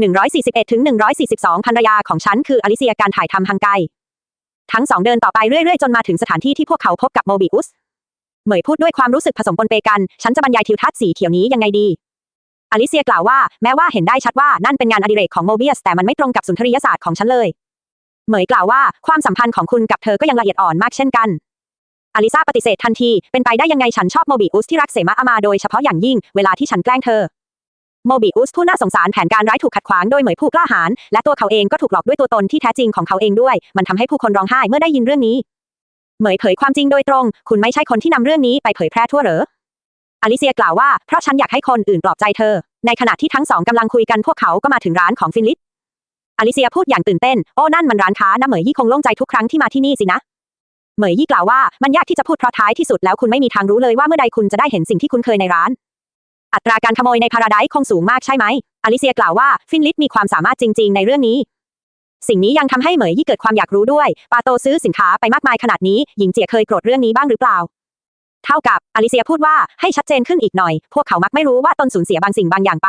141ถึง142ภรรยาของฉันคืออลิเซียการถ่ายทำฮังไก ทั้งสองเดินต่อไปเรื่อยๆ จนมาถึงสถานที่ที่พวกเขาพบกับโมบิอุส เหมยพูดด้วยความรู้สึกผสมปนเปกัน ฉันจะบรรยายทิวทัศน์สีเขียวนี้ยังไงดี อลิเซียกล่าวว่าแม้ว่าเห็นได้ชัดว่านั่นเป็นงานอดิเรกของโมเบียส แต่มันไม่ตรงกับสุนทรียศาสตร์ของฉันเลย เหมยกล่าวว่าความสัมพันธ์ของคุณกับเธอก็ยังละเอียดอ่อนมากเช่นกันอลิซาปฏิเสธทันที เป็นไปได้ยังไงฉันชอบโมบิอุสที่รักเสมาอามาโดยเฉพาะอย่างยิ่ง เวลาที่ฉันแกล้งเธอ โมบิอุสผู้น่าสงสารแผนการร้ายถูกขัดขวางโดยเหมยผู้กล้าหาญและตัวเขาเองก็ถูกหลอกด้วยตัวตนที่แท้จริงของเขาเองด้วย มันทำให้ผู้คนร้องไห้เมื่อได้ยินเรื่องนี้ เหมยเผยความจริงโดยตรง คุณไม่ใช่คนที่นำเรื่องนี้ไปเผยแพร่ทั่วเหรออลิเซียกล่าวว่าเพราะฉันอยากให้คนอื่นปลอบใจเธอ ในขณะที่ทั้งสองกำลังคุยกันพวกเขาก็มาถึงร้านของฟินลิสอลิเซียพูดอย่างตื่นเต้น โอ้นั่นมันร้านค้านะเหมยยี่คงโล่งใจทุกครั้งที่มาที่นี่สินะ เหมยยี่กล่าวว่ามันยากที่จะพูดเพราะท้ายที่สุดแล้วคุณไม่มีทางรู้เลยว่าเมื่อใดคุณจะได้เห็นสิ่งที่คุณเคยในร้าน อัตราการขโมยในพาราไดซ์คงสูงมากใช่ไหม อลิเซียกล่าวว่า ฟินลิสมีความสามารถจริง ๆ ในเรื่องนี้ สิ่งนี้ยังทำให้เหมยยี่เกิดความอยากรู้ด้วย ปาโตซื้อสินค้าไปมากมายขนาดนี้ หญิงเจียเคยโกรธเรื่องนี้บ้างหรือเปล่า เท่ากับ อลิเซียพูดว่าให้ชัดเจนขึ้นอีกหน่อย พวกเขามักไม่รู้ว่าตนสูญเสียบางสิ่งบางอย่างไป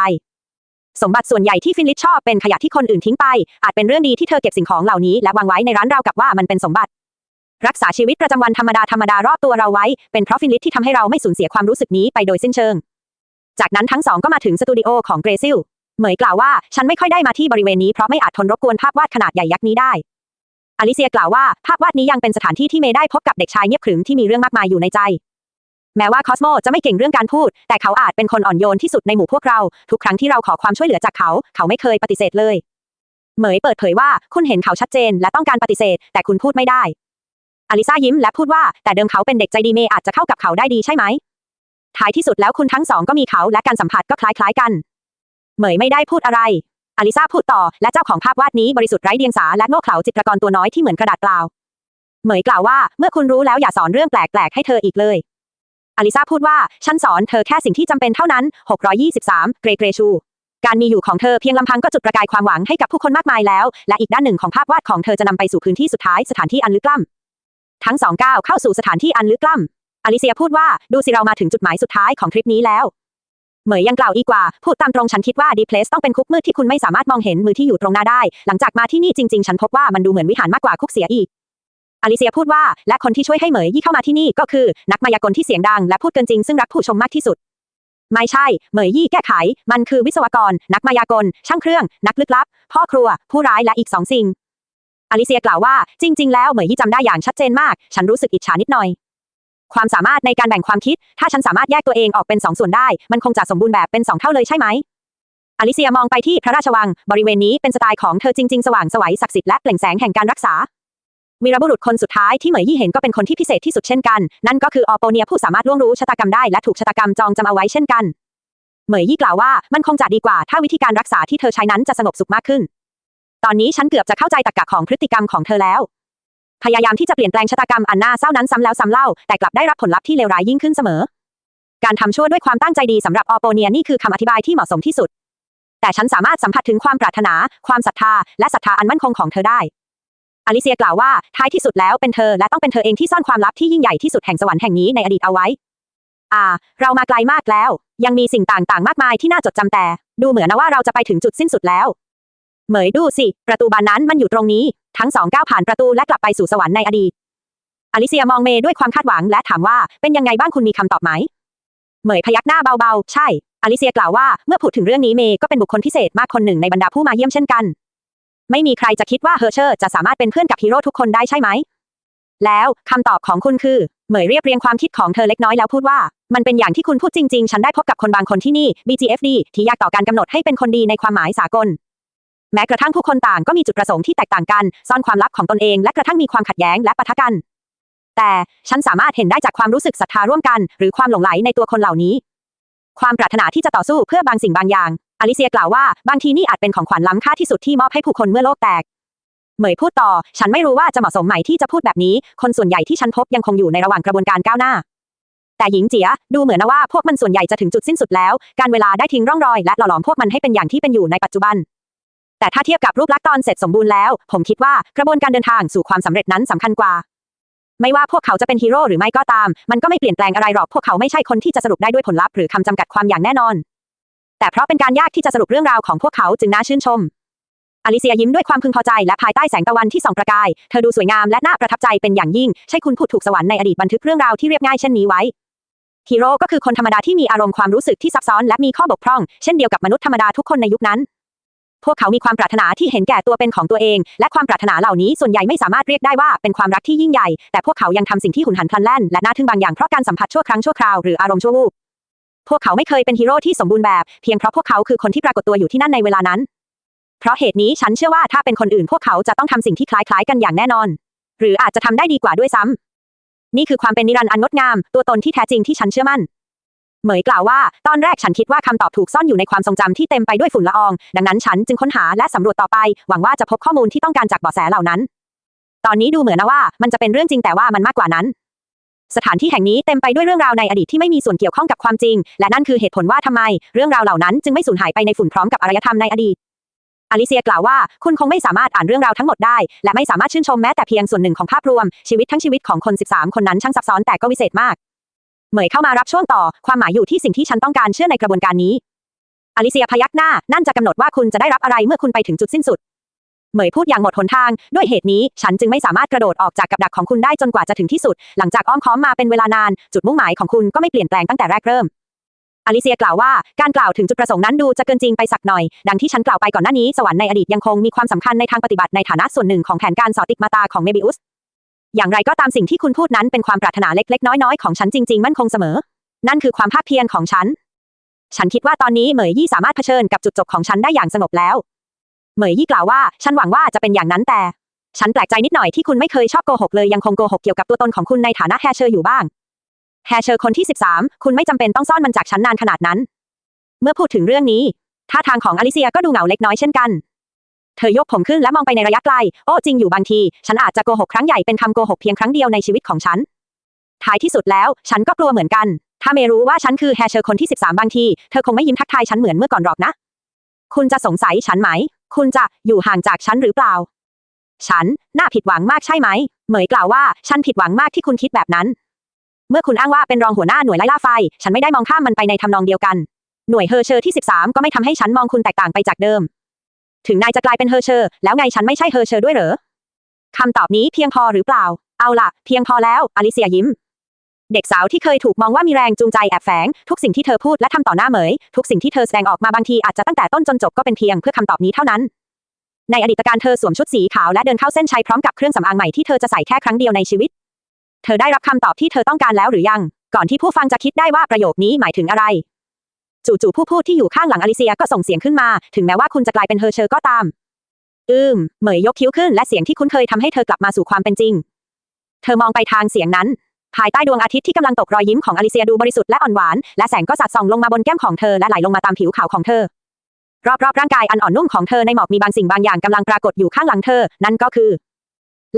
สมบัติส่วนใหญ่ที่ฟินลิสชอบเป็นขยะที่คนอื่นทิ้งไป อาจเป็นเรื่องดีที่เธอเก็บสิ่งของเหล่านี้และวางไว้ในร้านเราวกับว่ามันเป็นสมบัติรักษาชีวิตประจำวันธรรมดาธรรมดารอบตัวเราไว้ เป็นเพราะฟินลิสที่ทำให้เราไม่สูญเสียความรู้สึกนี้ไปโดยสิ้นเชิง จากนั้นทั้งสองก็มาถึงสตูดิโอของเกรซิล เหมยกล่าวว่า ฉันไม่ค่อยได้มาที่บริเวณนี้เพราะไม่อาจทนรบกวนภาพวาดขนาดใหญ่ยักษ์นี้ได้ อลิเซียกล่าวว่าภาพวาดนี้ยังเป็นสถานที่ที่เมย์ได้พบกับเด็กชายเงียบขรึมที่มีเรื่องมากมายอยู่ในใจ แม้ว่าคอสโมจะไม่เก่งเรื่องการพูด แต่เขาอาจเป็นคนอ่อนโยนที่สุดในหมู่พวกเรา ทุกครั้งที่เราขอความช่วยเหลือจากเขา เขาไม่เคยปฏิเสธเลย เหมยเปิดเผยว่าคุณเห็นเขาชัดเจน และต้องการปฏิเสธ แต่คุณพูดไม่ได้อลิซายิ้มและพูดว่าแต่เดิมเขาเป็นเด็กใจดีเมย์อาจจะเข้ากับเขาได้ดีใช่ไหม ท้ายที่สุดแล้วคุณทั้งสองก็มีเขาและการสัมผัสก็คล้ายๆกัน เหมยไม่ได้พูดอะไร อลิซาพูดต่อ และเจ้าของภาพวาดนี้บริสุทธิ์ไร้เดียงสาและโง่เขลาจิตรกรตัวน้อยที่เหมือนกระดาษเปล่า เหมยกล่าวว่าเมื่อคุณรู้แล้วอย่าสอนเรื่องแปลกๆให้เธออีกเลย อลิซาพูดว่าฉันสอนเธอแค่สิ่งที่จำเป็นเท่านั้น 623 เกรเกรชู การมีอยู่ของเธอเพียงลำพังก็จุดประกายความหวังให้กับผู้คนมากมายแล้ว และอีกด้านหนึ่งของภาพวาดของเธอจะนำไปสู่พื้นที่สุดท้ายสถานที่อันลึกล้ำทั้งสองก้าวเข้าสู่สถานที่อันลึกล้ำ อลิเซียพูดว่าดูสิเรามาถึงจุดหมายสุดท้ายของทริปนี้แล้ว เหมยยังกล่าวอีกว่า พูดตามตรงฉันคิดว่าดีเพลสต้องเป็นคุกมืดที่คุณไม่สามารถมองเห็นมือที่อยู่ตรงหน้าได้ หลังจากมาที่นี่จริงๆ ฉันพบว่ามันดูเหมือนวิหารมากกว่าคุกเสียอีกอลิเซียพูดว่า และคนที่ช่วยให้เหมยยี่เข้ามาที่นี่ก็คือ นักมายากลที่เสียงดัง และพูดเกินจริงซึ่งรักผู้ชมมากที่สุด ไม่ใช่ เหมยยี่แก้ไข มันคือวิศวกร นักมายากล ช่างเครื่อง นักลึกลับ พ่อครัว ผู้ร้ายและอีกสองสิ่งอลิเซียกล่าวว่า จริง ๆ แล้วเหมยยี่จำได้อย่างชัดเจนมาก ฉันรู้สึกอิจฉานิดหน่อย ความสามารถในการแบ่งความคิด ถ้าฉันสามารถแยกตัวเองออกเป็นสองส่วนได้ มันคงจะสมบูรณ์แบบเป็นสองเท่าเลยใช่ไหมอลิเซียมองไปที่พระราชวัง บริเวณนี้เป็นสไตล์ของเธอจริง ๆ สว่างสวัยศักดิ์สิทธิ์และเปล่งแสงแห่งการรักษาวีรบุรุษคนสุดท้ายที่เหมยยี่เห็นก็เป็นคนที่พิเศษที่สุดเช่นกัน นั่นก็คือออโปเนียผู้สามารถล่วงรู้ชะตากรรมได้และถูกชะตากรรมจองจำเอาไว้เช่นกัน เหมยยี่กล่าวว่ามันคงจะดีกว่า ถ้าวิธีการรักษาที่เธอใช้นั้นจะสงบสุขมากขึ้น ตอนนี้ฉันเกือบจะเข้าใจตรรกะของพฤติกรรมของเธอแล้ว พยายามที่จะเปลี่ยนแปลงชะตากรรมอันน่าเศร้านั้นซ้ำแล้วซ้ำเล่า แต่กลับได้รับผลลัพธ์ที่เลวร้ายยิ่งขึ้นเสมอ การทำชั่วด้วยความตั้งใจดีสำหรับออโปเนียนี่คือคำอธิบายที่เหมาะสมที่สุด แต่ฉันสามารถสัมผัสถึงความปรารถนา ความศรัทธา และศรัทธาอันมั่นคงของเธอได้อลิเซียกล่าวว่าท้ายที่สุดแล้วเป็นเธอและต้องเป็นเธอเองที่ซ่อนความลับที่ยิ่งใหญ่ที่สุดแห่งสวรรค์แห่งนี้ในอดีตเอาไว้ อ่า เรามาไกลมากแล้ว ยังมีสิ่งต่างๆ มากมายที่น่าจดจำแต่ ดูเหมือนนะว่าเราจะไปถึงจุดสิ้นสุดแล้ว เหมยดูสิ ประตูบานนั้นมันอยู่ตรงนี้ ทั้งสองก้าวผ่านประตูและกลับไปสู่สวรรค์ในอดีต อลิเซียมองเมย์ด้วยความคาดหวังและถามว่า เป็นยังไงบ้างคุณมีคำตอบไหม เหมยพยักหน้าเบาๆ ใช่ อลิเซียกล่าวว่า เมื่อพูดถึงเรื่องนี้เมย์ก็เป็นบุคคลพิเศษมากคนหนึ่งในบรรดาผู้มาเยี่ยมเช่นกัน ไม่มีใครจะคิดว่าเฮอร์เชอร์จะสามารถเป็นเพื่อนกับฮีโร่ทุกคนได้ใช่ไหม แล้วคำตอบของคุณคือ เหมยเรียบเรียงความคิดของเธอเล็กน้อยแล้วพูดว่า มันเป็นอย่างที่คุณพูดจริง ๆ ฉันได้พบกับคนบางคนที่นี่ BGFD ที่ยากต่อการกำหนดให้เป็นคนดีในความหมายสากล แม้กระทั่งผู้คนต่างก็มีจุดประสงค์ที่แตกต่างกัน ซ่อนความลับของตนเองและกระทั่งมีความขัดแย้งและปะทะกัน แต่ฉันสามารถเห็นได้จากความรู้สึกศรัทธาร่วมกัน หรือความหลงไหลในตัวคนเหล่านี้ ความปรารถนาที่จะต่อสู้เพื่อบางสิ่งบางอย่าง อลิเซียกล่าวว่าบางทีนี่อาจเป็นของขวัญล้ำค่าที่สุดที่มอบให้ผู้คนเมื่อโลกแตกเหมยพูดต่อ ฉันไม่รู้ว่าจะเหมาะสมไหมที่จะพูดแบบนี้ คนส่วนใหญ่ที่ฉันพบยังคงอยู่ในระหว่างกระบวนการก้าวหน้า แต่หญิงเจียดูเหมือนนะว่าพวกมันส่วนใหญ่จะถึงจุดสิ้นสุดแล้ว การเวลาได้ทิ้งร่องรอยและหล่อหลอมพวกมันให้เป็นอย่างที่เป็นอยู่ในปัจจุบัน แต่ถ้าเทียบกับรูปลักษณ์ตอนเสร็จสมบูรณ์แล้ว ผมคิดว่ากระบวนการเดินทางสู่ความสำเร็จนั้นสำคัญกว่า ไม่ว่าพวกเขาจะเป็นฮีโร่หรือไม่ก็ตาม มันก็ไม่เปลี่ยนแปลงอะไรหรอกพวกเขาไม่ใช่คนที่จะสรุปได้ด้วยผลลัพธ์หรือคำจำกัดความอย่างแน่นอน แต่เพราะเป็นการยากที่จะสรุปเรื่องราวของพวกเขาจึงน่าชื่นชมอลิเซียยิ้มด้วยความพึงพอใจและภายใต้แสงตะวันที่ส่องประกาย เธอดูสวยงามและน่าประทับใจเป็นอย่างยิ่ง ใช่คุณพูดถูกสวรรค์ในอดีตบันทึกเรื่องราวที่เรียบง่ายเช่นนี้ไว้ฮีโร่ก็คือคนธรรมดาที่มีอารมณ์ความรู้สึกที่ซับซ้อนและมีข้อบกพร่อง เช่นเดียวกับมนุษย์ธรรมดาทุกคนในยุคนั้น พวกเขามีความปรารถนาที่เห็นแก่ตัวเป็นของตัวเอง และความปรารถนาเหล่านี้ส่วนใหญ่ไม่สามารถเรียกได้ว่าเป็นความรักที่ยิ่งใหญ่ แต่พวกเขายังทำสิ่งที่หุนหันพลันแล่นและน่าทึ่งบางอย่างเพราะการสัมผัสชั่วครั้งชั่วคราวหรืออารมณ์ชั่ววูบพวกเขาไม่เคยเป็นฮีโร่ที่สมบูรณ์แบบเพียงเพราะพวกเขาคือคนที่ปรากฏตัวอยู่ที่นั่นในเวลานั้น เพราะเหตุนี้ฉันเชื่อว่าถ้าเป็นคนอื่น พวกเขาจะต้องทำสิ่งที่คล้ายๆ กันอย่างแน่นอน หรืออาจจะทำได้ดีกว่าด้วยซ้ำนี่คือความเป็นนิรันดร์อันงดงาม ตัวตนที่แท้จริงที่ฉันเชื่อมั่น เหมยกล่าวว่า ตอนแรกฉันคิดว่าคำตอบถูกซ่อนอยู่ในความทรงจำที่เต็มไปด้วยฝุ่นละออง ดังนั้นฉันจึงค้นหาและสำรวจต่อไป หวังว่าจะพบข้อมูลที่ต้องการจากเบาะแสเหล่านั้น ตอนนี้ดูเหมือนนะว่า มันจะเป็นเรื่องจริงแต่ว่ามันมากกว่านั้น สถานที่แห่งนี้เต็มไปด้วยเรื่องราวในอดีตที่ไม่มีส่วนเกี่ยวข้องกับความจริง และนั่นคือเหตุผลว่าทำไม เรื่องราวเหล่านั้นจึงไม่สูญหายไปในฝุ่นพร้อมกับอารยธรรมในอดีตอลิเซียกล่าวว่าคุณคงไม่สามารถอ่านเรื่องราวทั้งหมดได้ และไม่สามารถชื่นชมแม้แต่เพียงส่วนหนึ่งของภาพรวม ชีวิตทั้งชีวิตของคน 13 คนนั้นช่างซับซ้อนแต่ก็วิเศษมาก เหมยเข้ามารับช่วงต่อ ความหมายอยู่ที่สิ่งที่ฉันต้องการเชื่อในกระบวนการนี้ อลิเซียพยักหน้า นั่นจะกำหนดว่าคุณจะได้รับอะไรเมื่อคุณไปถึงจุดสิ้นสุด เหมยพูดอย่างหมดหนทาง ด้วยเหตุนี้ ฉันจึงไม่สามารถกระโดดออกจากกับดักของคุณได้จนกว่าจะถึงที่สุด หลังจากอ้อมค้อมมาเป็นเวลานาน จุดมุ่งหมายของคุณก็ไม่เปลี่ยนแปลงตั้งแต่แรกเริ่ม อลิเซียกล่าวว่า การกล่าวถึงจุดประสงค์นั้นดูจะเกินจริงไปสักหน่อย ดังที่ฉันกล่าวไปก่อนหน้านี้ สวรรค์ในอดีตยังคงมีความสำคัญในทางปฏิบัติในฐานะส่วนหนึ่งของแผนการสอติกมาตาของเมบิอุส อย่างไรก็ตามสิ่งที่คุณพูดนั้นเป็นความปรารถนาเล็กๆ น้อยๆ ของฉันจริงๆ มั่นคงเสมอ นั่นคือความภาคเพียรของฉัน ฉันคิดว่าตอนนี้เหมยยี่สามารถเผชิญกับจุดจบของฉันได้อย่างสงบแล้ว เหมยยี่กล่าวว่า ฉันหวังว่าจะเป็นอย่างนั้นแต่ ฉันแปลกใจนิดหน่อยที่คุณไม่เคยชอบโกหกเลยยังคงโกหกเกี่ยวกับตัวตนของคุณในฐานะแฮเชอร์อยู่บ้าง แฮเชอร์คนที่ 13 คุณไม่จำเป็นต้องซ่อนมันจากฉันนานขนาดนั้น เมื่อพูดถึงเรื่องนี้ท่าทางของอลิเซียก็ดูเหงาเล็กน้อยเช่นกัน เธอยกผมขึ้นและมองไปในระยะไกล โอ้จริงอยู่บางที ฉันอาจจะโกหกครั้งใหญ่เป็นคำโกหกเพียงครั้งเดียวในชีวิตของฉัน ท้ายที่สุดแล้ว ฉันก็กลัวเหมือนกัน ถ้าเมรู้ว่าฉันคือแฮเชอร์คนที่ 13 บางที เธอคงไม่ยิ้มทักทายฉันเหมือนเมื่อก่อนหรอกนะ คุณจะสงสัยฉันไหม คุณจะอยู่ห่างจากฉันหรือเปล่า ฉัน น่าผิดหวังมากใช่ไหม เหมยกล่าวว่า ฉันผิดหวังมากที่คุณคิดแบบนั้น เมื่อคุณอ้างว่าเป็นรองหัวหน้าหน่วยไล่ล่าไฟ ฉันไม่ได้มองข้ามมันไปในทำนองเดียวกัน หน่วยเฮอร์เชอร์ที่ 13 ก็ไม่ทำให้ฉันมองคุณแตกต่างไปจากเดิม ถึงนายจะกลายเป็นเฮอร์เชอร์ แล้วไงฉันไม่ใช่เฮอร์เชอร์ด้วยเหรอคำตอบนี้เพียงพอหรือเปล่า เอาล่ะ เพียงพอแล้วอลิเซียยิ้ม เด็กสาวที่เคยถูกมองว่ามีแรงจูงใจแอบแฝง ทุกสิ่งที่เธอพูดและทำต่อหน้าเหมย ทุกสิ่งที่เธอแสดงออกมาบางทีอาจจะตั้งแต่ต้นจนจบก็เป็นเพียงเพื่อคำตอบนี้เท่านั้น ในอดีตการเธอสวมชุดสีขาวและเดินเข้าเส้นชัยพร้อมกับเครื่องสำอางใหม่ที่เธอจะใส่แค่ครั้งเดียวในชีวิต เธอได้รับคำตอบที่เธอต้องการแล้วหรือยัง ก่อนที่ผู้ฟังจะคิดได้ว่าประโยคนี้หมายถึงอะไร จู่ๆผู้พูดที่อยู่ข้างหลังอลิเซียก็ส่งเสียงขึ้นมา ถึงแม้ว่าคุณจะกลายเป็นเฮอร์เชอร์ก็ตาม อืม เหมยยกคิ้วขึ้นและเสียงที่คุ้นเคยทำให้เธอกลับมาสู่ความเป็นจริง เธอมองไปทางเสียงนั้น ภายใต้ดวงอาทิตย์ที่กำลังตกรอยยิ้มของอลิเซียดูบริสุทธิ์และอ่อนหวาน และแสงก็สาดส่องลงมาบนแก้มของเธอและไหลลงมาตามผิวขาวของเธอ รอบๆร่างกายอันอ่อนนุ่มของเธอในหมอกมีบางสิ่งบางอย่างกำลังปรากฏอยู่ข้างหลังเธอ นั่นก็คือ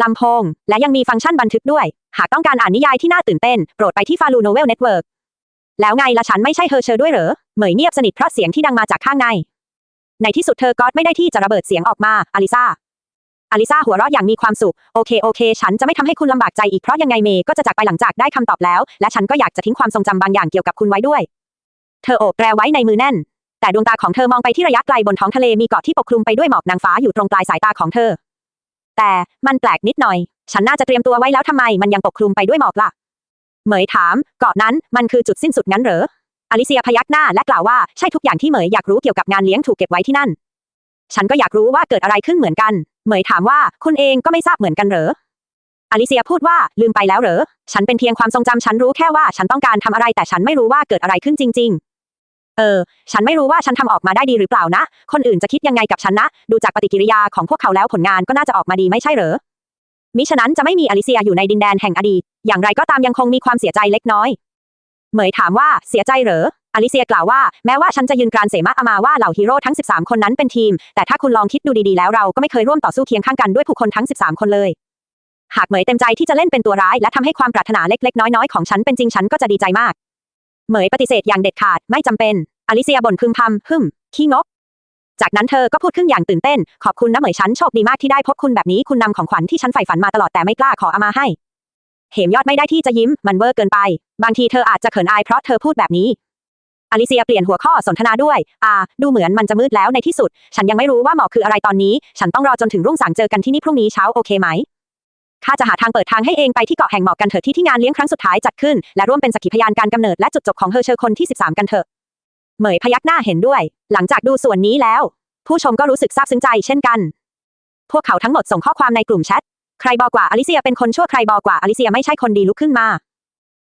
ลำโพง และยังมีฟังก์ชันบันทึกด้วย หากต้องการอ่านนิยายที่น่าตื่นเต้น โปรดไปที่ฟาลูโนเแล้วไงละฉันไม่ใช่เฮอร์เชอร์ด้วยเหรอ เหมยเงียบสนิทเพราะเสียงที่ดังมาจากข้างใน ในที่สุดเธอก็ไม่ได้ที่จะระเบิดเสียงออกมา อลิซาอลิซาหัวเราะอย่างมีความสุข โอเคโอเค ฉันจะไม่ทำให้คุณลำบากใจอีกเพราะยังไงเมย์ก็จะจากไปหลังจากได้คำตอบแล้ว และฉันก็อยากจะทิ้งความทรงจำบางอย่างเกี่ยวกับคุณไว้ด้วย เธอโอบแปรไว้ในมือแน่น แต่ดวงตาของเธอมองไปที่ระยะไกลบนท้องทะเลมีเกาะที่ปกคลุมไปด้วยหมอกนางฟ้าอยู่ตรงปลายสายตาของเธอ แต่มันแปลกนิดหน่อย ฉันน่าจะเตรียมตัวไว้แล้วทำไมมันยังปกคลุมไปด้วยหมอกล่ะ เหมยถาม เกาะนั้นมันคือจุดสิ้นสุดงั้นเหรอ อลิเซียพยักหน้าและกล่าวว่าใช่ทุกอย่างที่เหมยอยากรู้เกี่ยวกับงานเลี้ยงถูกเก็บไว้ที่นั่น ฉันก็อยากรู้ว่าเกิดอะไรขึ้นเหมือนกัน เหมยถามว่าคุณเองก็ไม่ทราบเหมือนกันเหรอ อลิเซียพูดว่าลืมไปแล้วเหรอ ฉันเป็นเพียงความทรงจำฉันรู้แค่ว่าฉันต้องการทำอะไรแต่ฉันไม่รู้ว่าเกิดอะไรขึ้นจริง ๆเออ ฉันไม่รู้ว่าฉันทำออกมาได้ดีหรือเปล่านะ คนอื่นจะคิดยังไงกับฉันนะ ดูจากปฏิกิริยาของพวกเขาแล้วผลงานก็น่าจะออกมาดีไม่ใช่เหรอ มิฉะนั้นจะไม่มีอลิเซียอยู่ในดินแดนแห่งอดีต อย่างไรก็ตามยังคงมีความเสียใจเล็กน้อย เหมยถามว่าเสียใจเหรอ อลิเซียกล่าวว่าแม้ว่าฉันจะยืนกรานเสมาอามาว่าเหล่าฮีโร่ทั้ง 13 คนนั้นเป็นทีม แต่ถ้าคุณลองคิดดูดีๆแล้วเราก็ไม่เคยร่วมต่อสู้เคียงข้างกันด้วยผู้คนทั้ง 13 คนเลย หากเหมยเต็มใจที่จะเล่นเป็นตัวร้าย และทำให้ความปรารถนาเล็กๆ น้อยๆของฉันเป็นจริงฉันก็จะดีใจมาก เหมยปฏิเสธอย่างเด็ดขาดไม่จำเป็น อลิเซียบ่นพึมพำฮึมขี้งก จากนั้นเธอก็พูดขึ้นอย่างตื่นเต้น ขอบคุณนะเหมยฉันโชคดีมากที่ได้พบคุณแบบนี้คุณนำของขวัญที่ฉันใฝ่ฝันมาตลอดแต่ไม่กล้าขอเอามาให้ เหมยอดไม่ได้ที่จะยิ้ม มันเวอร์เกินไป บางทีเธออาจจะเขินอายเพราะเธอพูดแบบนี้อลิเซียเปลี่ยนหัวข้อสนทนาด้วย อ่า ดูเหมือนมันจะมืดแล้วในที่สุด ฉันยังไม่รู้ว่าหมอกคืออะไรตอนนี้ ฉันต้องรอจนถึงรุ่งสางเจอกันที่นี่พรุ่งนี้เช้าโอเคไหม ข้าจะหาทางเปิดทางให้เองไปที่เกาะแห่งหมอกกันเถอะที่ที่งานเลี้ยงครั้งสุดท้ายจัดขึ้น และร่วมเป็นสักขีพยานการกำเนิดและจุดจบของเฮอร์เชอร์คนที่ 13 กันเถอะ เหมยพยักหน้าเห็นด้วย หลังจากดูส่วนนี้แล้ว ผู้ชมก็รู้สึกซาบซึ้งใจเช่นกัน พวกเขาทั้งหมดส่งข้อความในกลุ่มแชท ใครบอกว่าอลิเซียเป็นคนชั่วใครบอกว่าอลิเซียไม่ใช่คนดีลุกขึ้นมา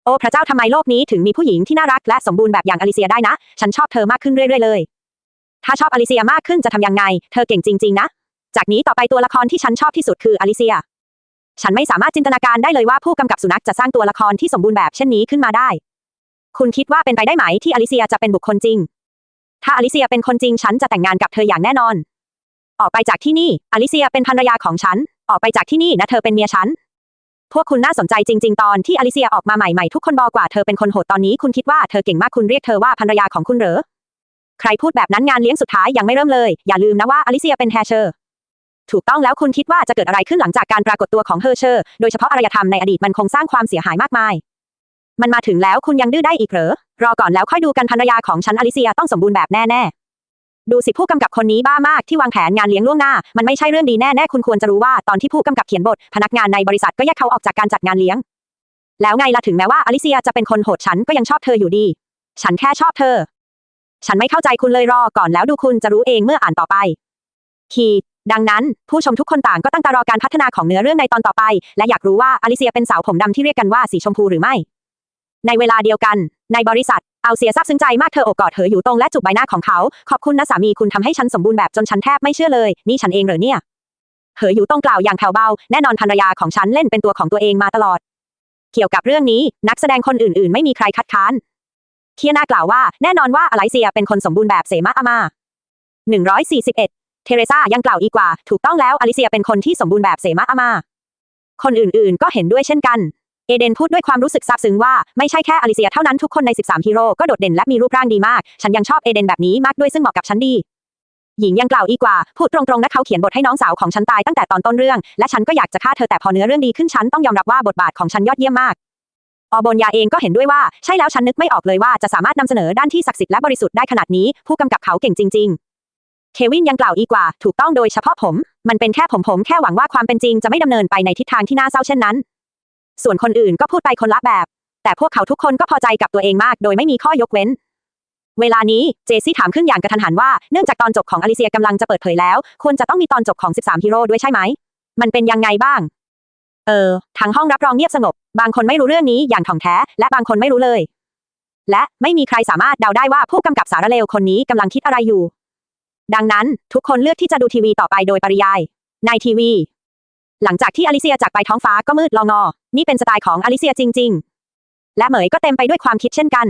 โอ้พระเจ้าทำไมโลกนี้ถึงมีผู้หญิงที่น่ารักและสมบูรณ์แบบอย่างอลิเซียได้นะ ฉันชอบเธอมากขึ้นเรื่อยๆเลย ถ้าชอบอลิเซียมากขึ้นจะทำยังไง เธอเก่งจริงๆนะ จากนี้ต่อไปตัวละครที่ฉันชอบที่สุดคืออลิเซีย ฉันไม่สามารถจินตนาการได้เลยว่าผู้กำกับสุนัขจะสร้างตัวละครที่สมบูรณ์แบบเช่นนี้ขึ้นมาได้ คุณคิดว่าเป็นไปได้ไหมที่อลิเซียจะเป็นบุคคลจริง ถ้าอลิเซียเป็นคนจริงฉันจะแต่งงานกับเธออย่างแน่นอน ออกไปจากที่นี่ อลิเซียเป็นภรรยาของฉัน ออกไปจากที่นี่นะเธอเป็นเมียฉัน พวกคุณน่าสนใจจริง ๆ ตอนที่อลิเซียออกมาใหม่ๆทุกคนบอกว่าเธอเป็นคนโหดตอนนี้คุณคิดว่าเธอเก่งมากคุณเรียกเธอว่าภรรยาของคุณเหรอ ใครพูดแบบนั้นงานเลี้ยงสุดท้ายยังไม่เริ่มเลย อย่าลืมนะว่าอลิเซียเป็นแฮเชอร์ถูกต้องแล้วคุณคิดว่าจะเกิดอะไรขึ้นหลังจากการปรากฏตัวของเฮอร์เชอร์ โดยเฉพาะอารยธรรมในอดีตมันคงสร้างความเสียหายมากมาย มันมาถึงแล้วคุณยังดื้อได้อีกเหรอ รอก่อนแล้วค่อยดูกันภรรยาของฉันอลิเซียต้องสมบูรณ์แบบแน่ๆ ดูสิผู้กำกับคนนี้บ้ามากที่วางแผนงานเลี้ยงล่วงหน้า มันไม่ใช่เรื่องดีแน่ๆ คุณควรจะรู้ว่าตอนที่ผู้กำกับเขียนบท พนักงานในบริษัทก็แยกเขาออกจากการจัดงานเลี้ยง แล้วไงล่ะถึงแม้ว่าอลิเซียจะเป็นคนโหดฉันก็ยังชอบเธออยู่ดี ฉันแค่ชอบเธอ ฉันไม่เข้าใจคุณเลยรอก่อนแล้วดูคุณจะรู้เองเมื่ออ่านต่อไปคีดังนั้น ผู้ชมทุกคนต่างก็ตั้งตารอการพัฒนาของเนื้อเรื่องในตอนต่อไป และอยากรู้ว่าอลิเซียเป็นสาวผมดำที่เรียกกันว่าสีชมพูหรือไม่ ในเวลาเดียวกัน ในบริษัท เอาเสียซาบซึ้งใจมากเธอโอบกอดเธออยู่ตรงและจูบใบหน้าของเขา ขอบคุณนะสามีคุณทำให้ฉันสมบูรณ์แบบจนฉันแทบไม่เชื่อเลย นี่ฉันเองเหรอเนี่ย เหออยู่ตรงกล่าวอย่างแผ่วเบา แน่นอนภรรยาของฉันเล่นเป็นตัวของตัวเองมาตลอด เกี่ยวกับเรื่องนี้ นักแสดงคนอื่น ๆ ไม่มีใครคัดค้าน เคียนากล่าวว่า แน่นอนว่าอไลเซียเป็นคนสมบูรณ์แบบเสมาอามา141 เทเรซายังกล่าวอีกว่า ถูกต้องแล้วอลิเซียเป็นคนที่สมบูรณ์แบบเสมาอามา คนอื่น ๆ ก็เห็นด้วยเช่นกัน เอเดนพูดด้วยความรู้สึกซาบซึ้งว่าไม่ใช่แค่อลิเซียเท่านั้นทุกคนใน 13 ฮีโร่ก็โดดเด่นและมีรูปร่างดีมาก ฉันยังชอบเอเดนแบบนี้มากด้วยซึ่งเหมาะกับฉันดี หญิงยังกล่าวอีกว่า พูดตรงๆนะเขาเขียนบทให้น้องสาวของฉันตายตั้งแต่ตอนต้นเรื่อง และฉันก็อยากจะฆ่าเธอแต่พอเนื้อเรื่องดีขึ้นฉันต้องยอมรับว่าบทบาทของฉันยอดเยี่ยมมากออบนยาเองก็เห็นด้วยว่าใช่แล้วฉันนึกไม่ออกเลยว่าจะสามารถนำเสนอด้านที่ศักดิ์สิทธิ์และบริสุทธิ์ได้ขนาดนี้ ผู้กำกับเขาเก่งจริง ๆ เควินยังกล่าวอีกว่า ถูกต้องโดยเฉพาะผม มันเป็นแค่ผมผมแค่หวังว่าความเป็นจริงจะไม่ดำเนินไปในทิศทางที่น่าเศร้าเช่นนั้น ส่วนคนอื่นก็พูดไปคนละแบบ แต่พวกเขาทุกคนก็พอใจกับตัวเองมาก โดยไม่มีข้อยกเว้น เวลานี้เจซี่ถามขึ้นอย่างกระทันหันว่า เนื่องจากตอนจบของอลิเซียกำลังจะเปิดเผยแล้ว ควรจะต้องมีตอนจบของ 13ฮีโร่ด้วยใช่ไหม มันเป็นยังไงบ้าง เออทั้งห้องรับรองเงียบสงบ บางคนไม่รู้เรื่องนี้อย่างถ่องแท้ และบางคนไม่รู้เลย และไม่มีใครสามารถเดาได้ว่าผู้กำกับสารเลวคนนี้กำลังคิดอะไรอยู่ ดังนั้นทุกคนเลือกที่จะดูทีวีต่อไปโดยปริยาย ในทีวี หลังจากที่อลิเซียจากไปท้องฟ้าก็มืดลองอ นี่เป็นสไตล์ของอลิเซียจริง ๆ และเหมยก็เต็มไปด้วยความคิดเช่นกัน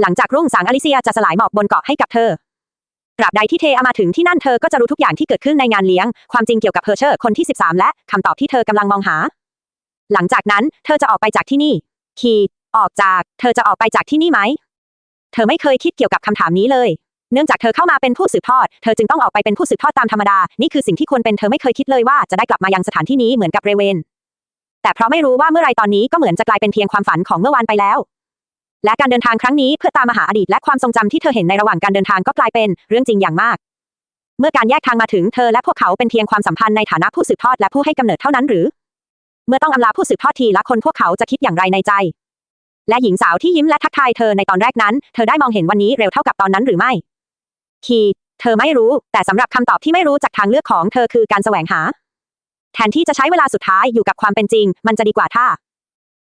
หลังจากรุ่งสางอลิเซียจะสลายหมอกบนเกาะให้กับเธอตราบใดที่เทอามาถึงที่นั่นเธอก็จะรู้ทุกอย่างที่เกิดขึ้นในงานเลี้ยง ความจริงเกี่ยวกับเพอร์เชอร์คนที่ 13 และคำตอบที่เธอกำลังมองหา หลังจากนั้นเธอจะออกไปจากที่นี่ คี ออกจาก เธอจะออกไปจากที่นี่ไหม เธอไม่เคยคิดเกี่ยวกับคำถามนี้เลย เนื่องจากเธอเข้ามาเป็นผู้สืบทอด เธอจึงต้องออกไปเป็นผู้สืบทอดตามธรรมดา นี่คือสิ่งที่ควรเป็นเธอไม่เคยคิดเลยว่าจะได้กลับมายังสถานที่นี้เหมือนกับเรเวน แต่เพราะไม่รู้ว่าเมื่อไรตอนนี้ก็เหมือนจะกลายเป็นเพียงความฝันของเมื่อวานไปแล้ว และการเดินทางครั้งนี้เพื่อตามมหาอดีตและความทรงจำที่เธอเห็นในระหว่างการเดินทางก็กลายเป็นเรื่องจริงอย่างมาก เมื่อการแยกทางมาถึงเธอและพวกเขาเป็นเพียงความสัมพันธ์ในฐานะผู้สืบทอดและผู้ให้กำเนิดเท่านั้นหรือ เมื่อต้องอำลาผู้สืบทอดทีละคนพวกเขาจะคิดอย่างไรในใจและหญิงสาวที่ยิ้มและทักทายเธอในตอนแรกนั้น เธอได้มองเห็นวันนี้เร็วเท่ากับตอนนั้นหรือไม่ คีเธอไม่รู้ แต่สำหรับคำตอบที่ไม่รู้จากทางเลือกของเธอคือการแสวงหา แทนที่จะใช้เวลาสุดท้ายอยู่กับความเป็นจริง มันจะดีกว่าถ้า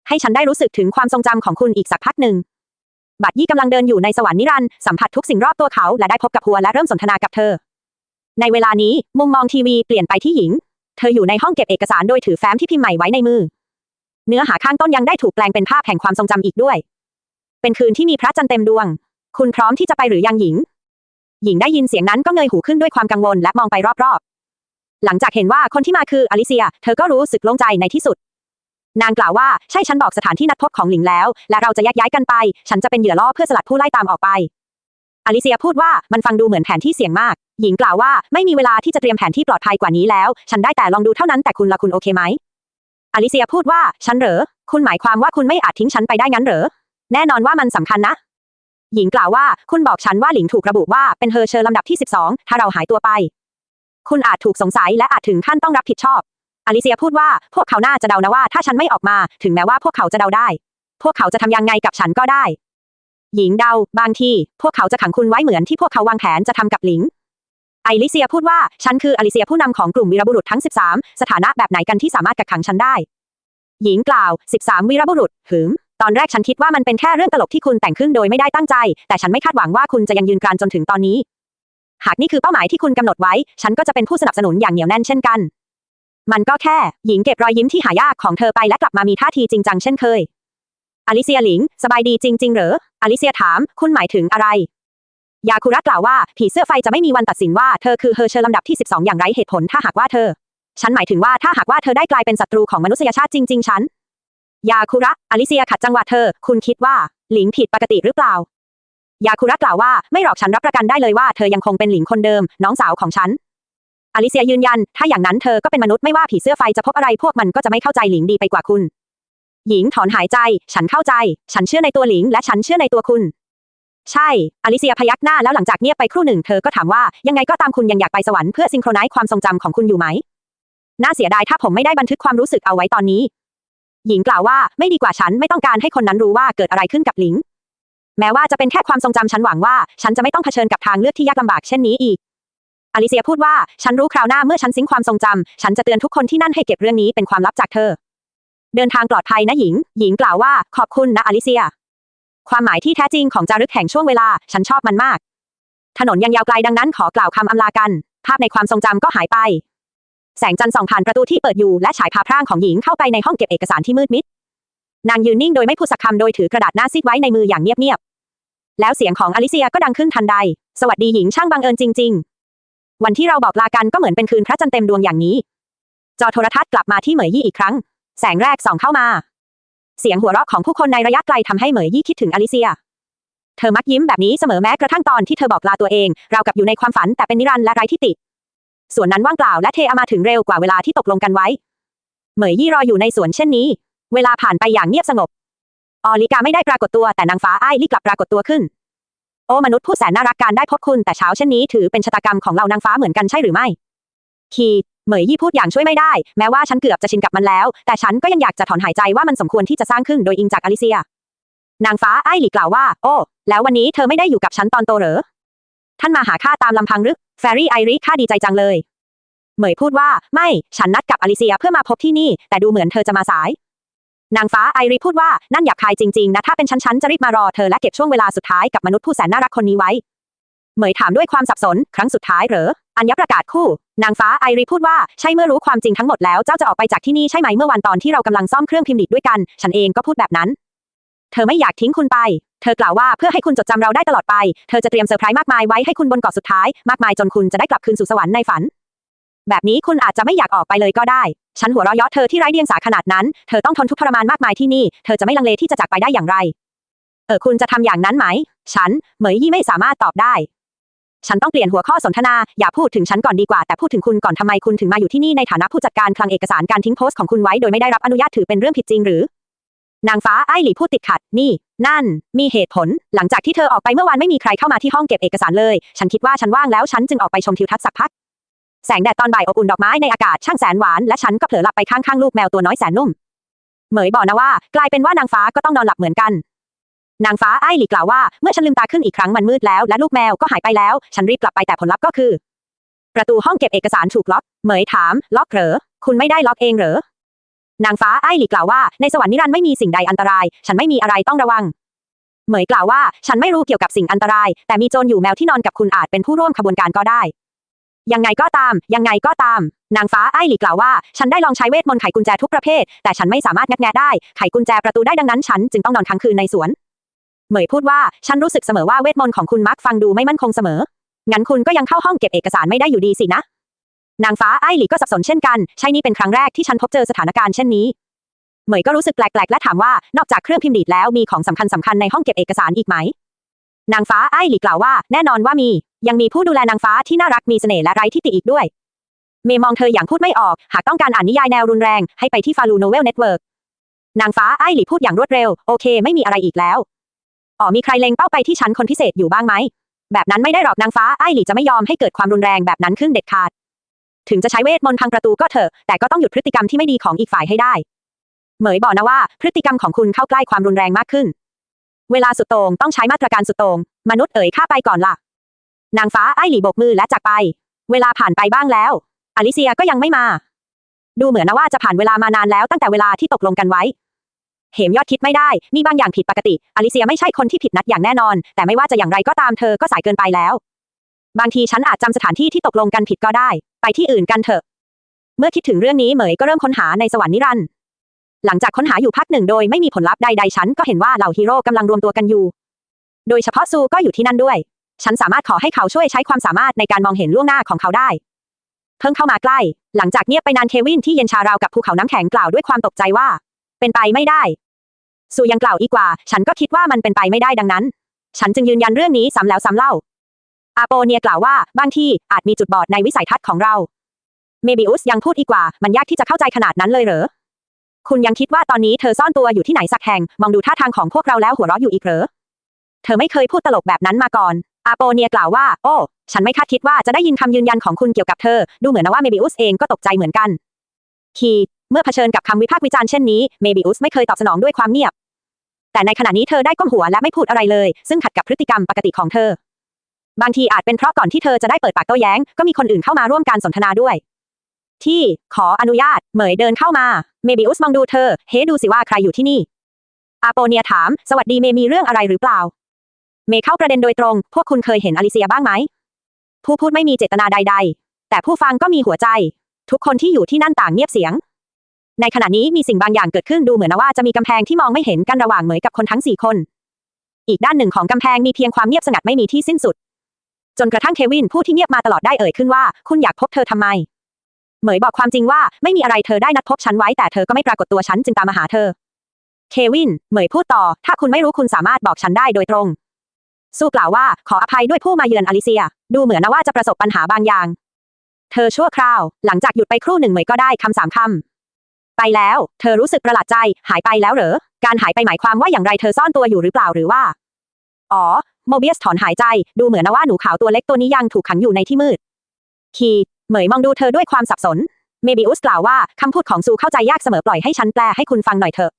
ให้ฉันได้รู้สึกถึงความทรงจำของคุณอีกสักพักหนึ่งบัดยี่กำลังเดินอยู่ในสวรรค์นิรันดร์สัมผัสทุกสิ่งรอบตัวเขา และได้พบกับหัวและเริ่มสนทนากับเธอ ในเวลานี้มุมมองทีวีเปลี่ยนไปที่หญิง เธออยู่ในห้องเก็บเอกสารโดยถือแฟ้มที่พิมพ์ใหม่ไว้ในมือ เนื้อหาข้างต้นยังได้ถูกแปลงเป็นภาพแห่งความทรงจำอีกด้วย เป็นคืนที่มีพระจันทร์เต็มดวง คุณพร้อมที่จะไปหรือยังหญิง หญิงได้ยินเสียงนั้นก็เงยหูขึ้นด้วยความกังวลและมองไปรอบๆ หลังจากเห็นว่าคนที่มาคืออลิเซีย เธอก็รู้สึกโล่งใจในที่สุด นางกล่าวว่าใช่ฉันบอกสถานที่นัดพบของหลิงแล้ว และเราจะแยกย้ายกันไป ฉันจะเป็นเหยื่อล่อเพื่อสลัดผู้ไล่ตามออกไป อลิเซียพูดว่ามันฟังดูเหมือนแผนที่เสี่ยงมาก หญิงกล่าวว่าไม่มีเวลาที่จะเตรียมแผนที่ปลอดภัยกว่านี้แล้ว ฉันได้แต่ลองดูเท่านั้นแต่คุณละคุณโอเคไหมอลิเซียพูดว่าฉันเหรอ คุณหมายความว่าคุณไม่อาจทิ้งฉันไปได้งั้นเหรอ แน่นอนว่ามันสำคัญนะ หญิงกล่าวว่า คุณบอกฉันว่าหลิงถูกระบุว่าเป็นเฮอเชอร์ลำดับที่ 12 ถ้าเราหายตัวไป คุณอาจถูกสงสัยและอาจถึงขั้นต้องรับผิดชอบ อลิเซียพูดว่าพวกเขาน่าจะเดานะว่าถ้าฉันไม่ออกมา ถึงแม้ว่าพวกเขาจะเดาได้ พวกเขาจะทำยังไงกับฉันก็ได้ หญิงเดา บางทีพวกเขาจะขังคุณไว้เหมือนที่พวกเขาวางแผนจะทำกับหลิงไอลิเซียพูดว่า ฉันคืออลิเซียผู้นำของกลุ่มวีรบุรุษทั้ง 13 สถานะแบบไหนกันที่สามารถกักขังฉันได้ หญิงกล่าว 13 วีรบุรุษหืม ตอนแรกฉันคิดว่ามันเป็นแค่เรื่องตลกที่คุณแต่งขึ้นโดยไม่ได้ตั้งใจ แต่ฉันไม่คาดหวังว่าคุณจะยังยืนกรานจนถึงตอนนี้ หากนี่คือเป้าหมายที่คุณกำหนดไว้ ฉันก็จะเป็นผู้สนับสนุนอย่างเหนียวแน่นเช่นกัน มันก็แค่ หญิงเก็บรอยยิ้มที่หายากของเธอไปและกลับมามีท่าทีจริงจังเช่นเคย อลิเซียหลิง สบายดีจริง ๆ เหรอ อลิเซียถาม คุณหมายถึงอะไร ยาคุระกล่าวว่า ผีเสื้อไฟจะไม่มีวันตัดสินว่าเธอคือเฮอร์เชอร์ลำดับที่ 12 อย่างไร้เหตุผลถ้าหากว่าเธอ ฉันหมายถึงว่าถ้าหากว่าเธอได้กลายเป็นศัตรูของมนุษยชาติจริง ๆ ฉัน ยาคุระ อลิเซียขัดจังหวะเธอ คุณคิดว่า หลิงผิดปกติหรือเปล่า ยาคุระกล่าวว่า ไม่หรอกฉันรับประกันได้เลยว่าเธอยังคงเป็นหลิงคนเดิม น้องสาวของฉัน อลิเซียยืนยัน ถ้าอย่างนั้นเธอก็เป็นมนุษย์ไม่ว่าผีเสื้อไฟจะพบอะไรพวกมันก็จะไม่เข้าใจหลิงดีไปกว่าคุณ หญิงถอนหายใจ ฉันเข้าใจ ฉันเชื่อในตัวหลิง และฉันเชื่อในตัวคุณ ใช่ อลิเซียพยักหน้าแล้วหลังจากเงียบไปครู่หนึ่งเธอก็ถามว่า ยังไงก็ตามคุณยังอยากไปสวรรค์เพื่อซิงโครไนซ์ความทรงจำของคุณอยู่ไหม น่าเสียดายถ้าผมไม่ได้บันทึกความรู้สึกเอาไว้ตอนนี้ หญิงกล่าวว่าไม่ดีกว่าฉันไม่ต้องการให้คนนั้นรู้ว่าเกิดอะไรขึ้นกับหลิง แม้ว่าจะเป็นแค่ความทรงจำฉันหวังว่า ฉันจะไม่ต้องเผชิญกับทางเลือกที่ยากลำบากเช่นนี้อีกอลิเซียพูดว่าฉันรู้คราวหน้าเมื่อฉันซิงค์ความทรงจำฉันจะเตือนทุกคนที่นั่นให้เก็บเรื่องนี้เป็นความลับจากเธอ เดินทางปลอดภัยนะหญิง หญิงกล่าวว่าขอบคุณนะอลิเซีย ความหมายที่แท้จริงของจารึกแห่งช่วงเวลา ฉันชอบมันมาก ถนนยังยาวไกลดังนั้นขอกล่าวคำอำลากัน ภาพในความทรงจำก็หายไป แสงจันทร์ส่องผ่านประตูที่เปิดอยู่และฉายพาพร่างของหญิงเข้าไปในห้องเก็บเอกสารที่มืดมิด นางยืนนิ่งโดยไม่พูดสักคำโดยถือกระดาษหน้าซีดไว้ในมืออย่างเงียบๆ แล้วเสียงของอลิเซียก็ดังขึ้นทันใด สวัสดีหญิงช่างบังเอิญจริง ๆ วันที่เราบอกลากันก็เหมือนเป็นคืนพระจันทร์เต็มดวงอย่างนี้ จอโทรทัศน์กลับมาที่เหมยยี่อีกครั้ง แสงแรกส่องเข้ามา เสียงหัวเราะของผู้คนในระยะไกลทำให้เหมยยี่คิดถึงอลิเซีย เธอมักยิ้มแบบนี้เสมอแม้กระทั่งตอนที่เธอบอกลาตัวเอง เรากับอยู่ในความฝันแต่เป็นนิรันดร์และไร้ที่ติ ส่วนนั้นว่างเปล่าและเทอามาถึงเร็วกว่าเวลาที่ตกลงกันไว้ เหมยยี่รออยู่ในสวนเช่นนี้ เวลาผ่านไปอย่างเงียบสงบ ออลิกาไม่ได้ปรากฏตัวแต่นางฟ้าไอ้ลี่กลับปรากฏตัวขึ้น โอ้มนุษย์ผู้แสนน่ารักการได้พบคุณแต่เช้าเช่นนี้ถือเป็นชะตากรรมของเรานางฟ้าเหมือนกันใช่หรือไม่ คีเหมยยี่พูดอย่างช่วยไม่ได้ แม้ว่าฉันเกือบจะชินกับมันแล้ว แต่ฉันก็ยังอยากจะถอนหายใจว่ามันสมควรที่จะสร้างขึ้นโดยอิงจากอลิเซีย นางฟ้าไอ้หลี่กล่าวว่า โอ้ แล้ววันนี้เธอไม่ได้อยู่กับฉันตอนโตเหรอ ท่านมาหาข้าตามลำพังหรือ แฟรี่ไอริข้าดีใจจังเลย เหมยพูดว่า ไม่ ฉันนัดกับอลิเซียเพื่อมาพบที่นี่ แต่ดูเหมือนเธอจะมาสาย นางฟ้าไอริพูดว่า นั่นหยาบคายจริงๆ นะ ถ้าเป็นฉันฉันจะรีบมารอเธอและเก็บช่วงเวลาสุดท้ายกับมนุษย์ผู้แสนน่ารักคนนี้ไว้ เหมยถามด้วยความสับสน ครั้งสุดท้ายเหรอ อัญญประกาศคู่ นางฟ้าไอริพูดว่า ใช่เมื่อรู้ความจริงทั้งหมดแล้ว เจ้าจะออกไปจากที่นี่ใช่ไหมเมื่อวันตอนที่เรากำลังซ่อมเครื่องพิมพ์ดิดด้วยกัน ฉันเองก็พูดแบบนั้น เธอไม่อยากทิ้งคุณไป เธอกล่าวว่าเพื่อให้คุณจดจำเราได้ตลอดไป เธอจะเตรียมเซอร์ไพรส์มากมายไว้ให้คุณบนเกาะสุดท้าย มากมายจนคุณจะได้กลับคืนสู่สวรรค์ในฝัน แบบนี้คุณอาจจะไม่อยากออกไปเลยก็ได้ ฉันหัวเราะเยาะเธอที่ไร้เดียงสาขนาดนั้น เธอต้องทนทุกข์ทรมานมากมายที่นี่ เธอจะไม่ลังเลที่จะจากไปได้อย่างไร เออคุณจะทำอย่างนั้นไหม ฉัน เหมยยี่ไม่สามารถตอบได้ ฉันต้องเปลี่ยนหัวข้อสนทนา อย่าพูดถึงฉันก่อนดีกว่า แต่พูดถึงคุณก่อนทำไมคุณถึงมาอยู่ที่นี่ในฐานะผู้จัดการคลังเอกสารการทิ้งโพสต์ของคุณไว้โดยไม่ได้รับอนุญาตถือเป็นเรื่องผิดจริงหรือ นางฟ้าไอ้หลี่พูดติดขัด นี่ นั่น มีเหตุผล หลังจากที่เธอออกไปเมื่อวานไม่มีใครเข้ามาที่ห้องเก็บเอกสารเลย ฉันคิดว่าฉันว่างแล้วฉันจึงออกไปชมทิวทัศน์สักพัก แสงแดดตอนบ่ายอบอุ่นดอกไม้ในอากาศช่างแสนหวาน และฉันก็เผลอหลับไปข้างๆลูกแมวตัวน้อยแสนนุ่ม เหมยบอกนะว่า กลายเป็นว่านางฟ้าก็ต้องนอนหลับเหมือนกัน นางฟ้าไอ้หลี่กล่าวว่า เมื่อฉันลืมตาขึ้นอีกครั้งมันมืดแล้ว และลูกแมวก็หายไปแล้ว ฉันรีบกลับไปแต่ผลลัพธ์ก็คือ ประตูห้องเก็บเอกสารถูกล็อก เหมยถาม ล็อกเหรอ คุณไม่ได้ล็อกเองเหรอ นางฟ้าไอ้หลีกล่าวว่า ในสวรรค์นิรันดร์ไม่มีสิ่งใดอันตราย ฉันไม่มีอะไรต้องระวัง เหมยกล่าวว่า ฉันไม่รู้เกี่ยวกับสิ่งอันตราย แต่มีโจรอยู่แมวที่นอนกับคุณอาจเป็นผู้ร่วมขบวนการก็ได้ ยังไงก็ตาม ยังไงก็ตาม นางฟ้าไอ้หลีกล่าวว่า ฉันได้ลองใช้เวทมนต์ไขกุญแจทุกประเภท แต่ฉันไม่สามารถงัดแงะได้ ไขกุญแจประตูได้ดังนั้นฉันจึงต้องนอนค้างคืนในสวน เหมยพูดว่า ฉันรู้สึกเสมอว่าเวทมนต์ของคุณมักฟังดูไม่มั่นคงเสมอ งั้นคุณก็ยังเข้าห้องเก็บเอกสารไม่ได้อยู่ดีสินะ นางฟ้าไอ้หลี่ก็สับสนเช่นกัน ใช่นี่เป็นครั้งแรกที่ฉันพบเจอสถานการณ์เช่นนี้ เหมยก็รู้สึกแปลกๆ และถามว่า นอกจากเครื่องพิมพ์ดีดแล้วมีของสำคัญสำคัญในห้องเก็บเอกสารอีกไหม นางฟ้าไอ้หลี่กล่าวว่า แน่นอนว่ามี ยังมีผู้ดูแลนางฟ้าที่น่ารักมีเสน่ห์และไร้ที่ติอีกด้วย เมย์มองเธออย่างพูดไม่ออก หากต้องการอ่านนิยายแนวรุนแรง ให้ไปที่ฟาลูโนเวลเน็ตเวิร์กนางฟ้าไอ้หลี่พูดอย่างรวดเร็ว โอเค ไม่มีอะไรอีกแล้ว อ๋อมีใครเล็งเป้าไปที่ฉันคนพิเศษอยู่บ้างไหม แบบนั้นไม่ได้หรอกนางฟ้าไอ้หลี่จะไม่ยอมให้เกิดความรุนแรงแบบนั้นขึ้นเด็ดขาด ถึงจะใช้เวทมนต์พังประตูก็เถอะ แต่ก็ต้องหยุดพฤติกรรมที่ไม่ดีของอีกฝ่ายให้ได้ เหมยบอกนะว่า พฤติกรรมของคุณเข้าใกล้ความรุนแรงมากขึ้น เวลาสุดโต่งต้องใช้มาตรการสุดโต่งมนุษย์เอ๋ยข้าไปก่อนล่ะ นางฟ้าไอ้หลี่บกมือและจากไป เวลาผ่านไปบ้างแล้ว อลิเซียก็ยังไม่มา ดูเหมือนนะว่าจะผ่านเวลามานานแล้วตั้งแต่เวลาที่ตกลงกันไว้เหมยอดคิดไม่ได้ มีบางอย่างผิดปกติ อลิเซียไม่ใช่คนที่ผิดนัดอย่างแน่นอน แต่ไม่ว่าจะอย่างไรก็ตามเธอก็สายเกินไปแล้ว บางทีฉันอาจจำสถานที่ที่ตกลงกันผิดก็ได้ ไปที่อื่นกันเถอะ เมื่อคิดถึงเรื่องนี้เหมยก็เริ่มค้นหาในสวรรค์นิรันดร์หลังจากค้นหาอยู่พักหนึ่งโดยไม่มีผลลัพธ์ใดๆฉันก็เห็นว่าเหล่าฮีโร่กำลังรวมตัวกันอยู่ โดยเฉพาะซูก็อยู่ที่นั่นด้วย ฉันสามารถขอให้เขาช่วยใช้ความสามารถในการมองเห็นล่วงหน้าของเขาได้ เพิ่งเข้ามาใกล้ หลังจากเงียบไปนานเควินที่เย็นชาราวกับภูเขาน้ำแข็งกล่าวด้วยความตกใจว่า เป็นไปไม่ได้ซูยังกล่าวอีกว่า ฉันก็คิดว่ามันเป็นไปไม่ได้ดังนั้น ฉันจึงยืนยันเรื่องนี้ซ้ำแล้วซ้ำเล่า อาโปเนียกล่าวว่าบางที่อาจมีจุดบอดในวิสัยทัศน์ของเรา เมบิอุสยังพูดอีกว่า มันยากที่จะเข้าใจขนาดนั้นเลยเหรอ คุณยังคิดว่าตอนนี้เธอซ่อนตัวอยู่ที่ไหนสักแห่ง มองดูท่าทางของพวกเราแล้วหัวเราะอยู่อีกเหรอ เธอไม่เคยพูดตลกแบบนั้นมาก่อน อาโปเนียกล่าวว่า โอ้ ฉันไม่คาดคิดว่าจะได้ยินคำยืนยันของคุณเกี่ยวกับเธอ ดูเหมือนนะว่าเมบิอุสเองก็ตกใจเหมือนกัน คีเมื่อเผชิญกับคำวิพากษ์วิจารณ์เช่นนี้ เมบิอุสไม่เคยตอบสนองด้วยความเงียบ แต่ในขณะนี้เธอได้ก้มหัวและไม่พูดอะไรเลย ซึ่งขัดกับพฤติกรรมปกติของเธอ บางทีอาจเป็นเพราะก่อนที่เธอจะได้เปิดปากโต้แย้ง ก็มีคนอื่นเข้ามาร่วมการสนทนาด้วย ที่ ขออนุญาต เหมยเดินเข้ามา เมบิอุสมองดูเธอ เฮ้ดูสิว่าใครอยู่ที่นี่ อาโปเนียถาม สวัสดีเมมีเรื่องอะไรหรือเปล่า เมเข้าประเด็นโดยตรง พวกคุณเคยเห็นอลิเซียบ้างไหม ผู้พูดไม่มีเจตนาใด ๆ แต่ผู้ฟังก็มีหัวใจ ทุกคนที่อยู่ที่นั่นต่างเงียบเสียง ในขณะนี้มีสิ่งบางอย่างเกิดขึ้นดูเหมือนว่าจะมีกำแพงที่มองไม่เห็นกันระหว่างเหมยกับคนทั้งสี่คน อีกด้านหนึ่งของกำแพงมีเพียงความเงียบสงัดไม่มีที่สิ้นสุด จนกระทั่งเควินผู้ที่เงียบมาตลอดได้เอ่ยขึ้นว่า คุณอยากพบเธอทำไม เหมยบอกความจริงว่าไม่มีอะไรเธอได้นัดพบฉันไว้แต่เธอก็ไม่ปรากฏตัวฉันจึงตามมาหาเธอ เควิน เหมยพูดต่อ ถ้าคุณไม่รู้คุณสามารถบอกฉันได้โดยตรง สู้กล่าวว่าขออภัยด้วยผู้มาเยือนอลิเซีย ดูเหมือนนะว่าจะประสบปัญหาบางอย่าง เธอชั่วคราว หลังจากหยุดไปครู่หนึ่งเหมยก็ได้คำสามคำไปแล้ว เธอรู้สึกประหลาดใจ หายไปแล้วเหรอ การหายไปหมายความว่าอย่างไรเธอซ่อนตัวอยู่หรือเปล่าหรือว่า อ๋อ โมเบียสถอนหายใจ ดูเหมือนนะว่าหนูขาวตัวเล็กตัวนี้ยังถูกขังอยู่ในที่มืด คีเหมยมองดูเธอด้วยความสับสน เมบิอุสกล่าวว่าคำพูดของซูเข้าใจยากเสมอปล่อยให้ฉันแปลให้คุณฟังหน่อยเถอะ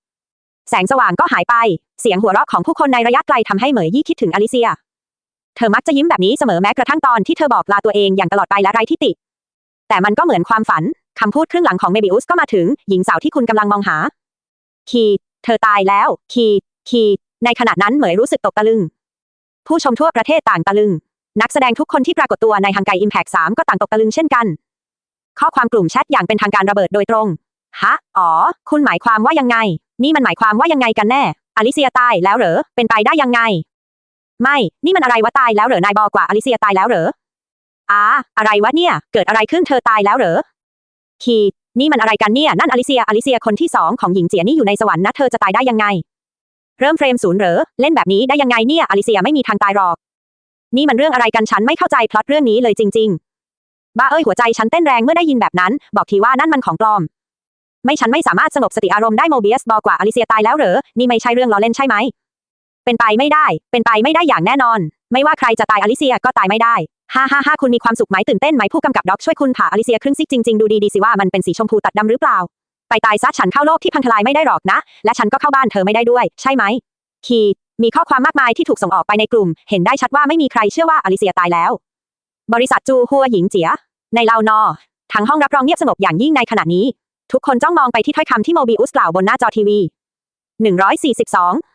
แสงสว่างก็หายไป เสียงหัวเราะของผู้คนในระยะไกลทำให้เหมยยี่คิดถึงอลิเซีย เธอมักจะยิ้มแบบนี้เสมอแม้กระทั่งตอนที่เธอบอกลาตัวเองอย่างตลอดไปและไร้ที่ติ แต่มันก็เหมือนความฝันคำพูดครึ่งหลังของเมบิอุสก็มาถึง หญิงสาวที่คุณกำลังมองหา คี เธอตายแล้ว คี คี ในขณะนั้นเหมยรู้สึกตกตะลึง ผู้ชมทั่วประเทศต่างตะลึง นักแสดงทุกคนที่ปรากฏตัวในฮังไกอิมแพกสามก็ต่างตกตะลึงเช่นกัน ข้อความกลุ่มแชทอย่างเป็นทางการระเบิดโดยตรง ฮะ อ๋อ คุณหมายความว่ายังไง นี่มันหมายความว่ายังไงกันแน่ อลิเซียตายแล้วเหรอ เป็นไปได้ยังไง ไม่ นี่มันอะไรวะตายแล้วเหรอนายบอกว่าอลิเซียตายแล้วเหรออ่าอะไรวะเนี่ย เกิดอะไรขึ้นเธอตายแล้วเหรอคีนี่มันอะไรกันเนี่ย นั่นอลิเซีย อลิเซียคนที่สองของหญิงเจียนี่อยู่ในสวรรค์นะ เธอจะตายได้ยังไง เริ่มเฟรมศูนย์เหรอ เล่นแบบนี้ได้ยังไงเนี่ยอลิเซียไม่มีทางตายหรอก นี่มันเรื่องอะไรกันฉันไม่เข้าใจพล็อตเรื่องนี้เลยจริง ๆ บ้าเอ้ยหัวใจฉันเต้นแรงเมื่อได้ยินแบบนั้น บอกทีว่านั่นมันของปลอม ไม่ฉันไม่สามารถสงบสติอารมณ์ได้โมเบียสบอกว่าอลิเซียตายแล้วเหรอ นี่ไม่ใช่เรื่องล้อเล่นใช่ไหม เป็นไปไม่ได้ เป็นไปไม่ได้อย่างแน่นอน ไม่ว่าใครจะตายอลิเซียก็ตายไม่ได้ ฮ่าฮ่าฮ่าคุณมีความสุขไหมตื่นเต้นไหมผู้กำกับด็อกช่วยคุณผ่าอลิเซียครึ่งซิกจริงๆดูดีๆสิว่ามันเป็นสีชมพูตัดดำหรือเปล่า ไปตายซะฉันเข้าโลกที่พังทลายไม่ได้หรอกนะ และฉันก็เข้าบ้านเธอไม่ได้ด้วย ใช่ไหม คีมีข้อความมากมายที่ถูกส่งออกไปในกลุ่ม เห็นได้ชัดว่าไม่มีใครเชื่อว่าอลิเซียตายแล้ว บริษัทจูฮัวหญิงเจีย ในลาวนอทั้งห้องรับรองเงียบสงบอย่างยิ่งในขณะนี้ ทุกคนจ้องมองไปที่ถ้อยคำที่โมบิอุสกล่าวบนหน้าจอทีวี 142